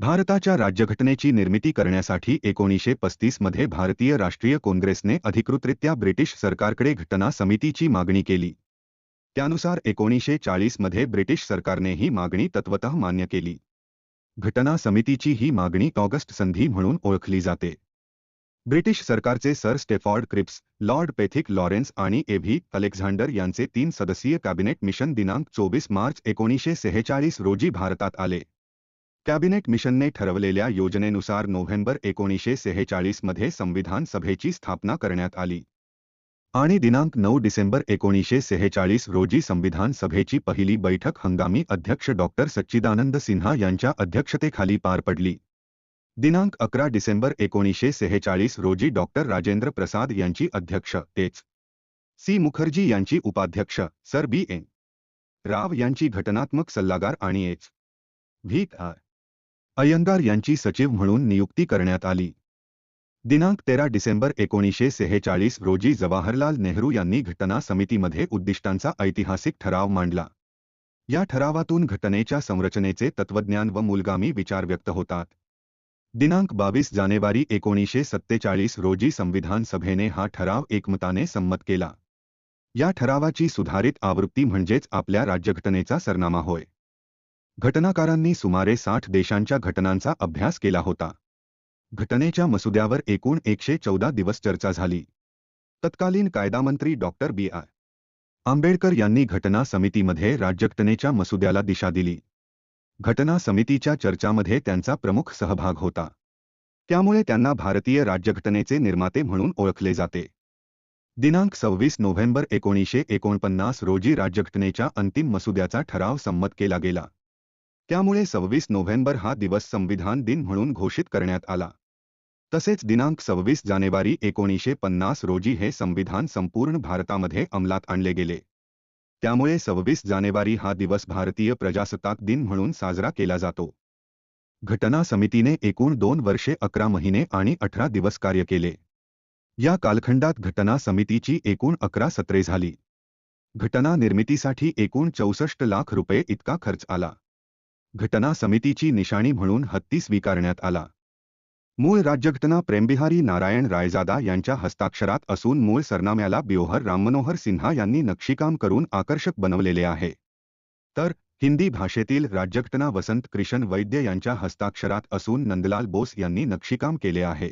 भारताच्या राज्यघटनेची निर्मिती करण्यासाठी एकोणीसशे पस्तीसमध्ये भारतीय राष्ट्रीय काँग्रेसने अधिकृतरित्या ब्रिटिश सरकारकडे घटना समितीची मागणी केली. त्यानुसार एकोणीसशे चाळीसमध्ये ब्रिटिश सरकारने ही मागणी तत्वतः मान्य केली. घटना समितीची ही मागणी ऑगस्ट संधी म्हणून ओळखली जाते. ब्रिटिश सरकारचे Sir Stafford Cripps, Lord Pethick Lawrence आणि एव्ही अलेक्झांडर यांचे तीन सदस्यीय कॅबिनेट मिशन दिनांक चोवीस मार्च एकोणीसशे सेहेचाळीस रोजी भारतात आले. कॅबिनेट मिशनने ठरवलेल्या योजनेनुसार नोव्हेंबर एकोणीसशे सेहेचाळीसमध्ये संविधान सभेची स्थापना करण्यात आली. आणि दिनांक नऊ डिसेंबर एकोणीसशे सेहेचाळीस रोजी संविधान सभेची पहिली बैठक हंगामी अध्यक्ष डॉक्टर सच्चिदानंद सिन्हा यांच्या अध्यक्षतेखाली पार पडली. दिनांक अकरा डिसेंबर एकोणीसशे सेहेचाळीस रोजी डॉक्टर राजेंद्र प्रसाद यांची अध्यक्ष एच सी. मुखर्जी यांची उपाध्यक्ष सर बी. एन. राव यांची घटनात्मक सल्लागार आणि एच. व्ही. आर. अय्यंगार यांची सचिव म्हणून नियुक्ती करण्यात आली. दिनांक तेरा डिसेंबर एकोणीसशे सेहेचाळीस रोजी जवाहरलाल नेहरू यांनी घटना समितीमध्ये उद्दिष्टांचा ऐतिहासिक ठराव मांडला. या ठरावातून घटनेच्या संरचनेचे तत्वज्ञान व मूलगामी विचार व्यक्त होतात. दिनांक बावीस जानेवारी एकोणीसशे सत्तेचाळीस रोजी संविधान सभेने हा ठराव एकमताने संमत केला. या ठरावाची सुधारित आवृत्ती म्हणजेच आपल्या राज्यघटनेचा सरनामा होय. घटनाकारांनी सुमारे साठ देशांच्या घटनांचा अभ्यास केला होता. घटनेच्या मसुद्यावर एकूण एकशे चौदा दिवस चर्चा झाली. तत्कालीन कायदामंत्री डॉक्टर बी. आर आंबेडकर यांनी घटना समितीमध्ये राज्यघटनेच्या मसुद्याला दिशा दिली. घटना समितीच्या चर्चामध्ये त्यांचा प्रमुख सहभाग होता. त्यामुळे त्यांना भारतीय राज्यघटनेचे निर्माते म्हणून ओळखले जाते. दिनांक सव्वीस नोव्हेंबर एकोणीसशे एकोणपन्नास रोजी राज्यघटनेच्या अंतिम मसुद्याचा ठराव संमत केला गेला. त्यामुळे सव्वीस नोव्हेंबर हा दिवस संविधान दिन म्हणून घोषित करण्यात आला. तसेच दिनांक सव्वीस जानेवारी एकोणीसशे पन्नास रोजी हे संविधान संपूर्ण भारतामध्ये अंमलात आणले गेले. त्यामुळे सव्वीस जानेवारी हा दिवस भारतीय प्रजासत्ताक दिन म्हणून साजरा केला जातो. घटना समितीने एकूण दोन वर्षे अकरा महिने आणि अठरा दिवस कार्य केले. या कालखंडात घटना समितीची एकूण अकरा सत्रे झाली. घटना निर्मितीसाठी एकूण चौसष्ट लाख रुपये इतका खर्च आला. घटना समितीची निशाणी म्हणून हत्ती स्वीकारण्यात आला. मूळ राज्यघटना प्रेमबिहारी नारायण रायजादा यांच्या हस्ताक्षरात असून मूळ सरनाम्याला बिओहर राममनोहर सिन्हा यांनी नक्षीकाम करून आकर्षक बनवलेले आहे. तर हिंदी भाषेतील राज्यघटना वसंत क्रिशन वैद्य यांच्या हस्ताक्षरात असून नंदलाल बोस यांनी नक्षीकाम केले आहे.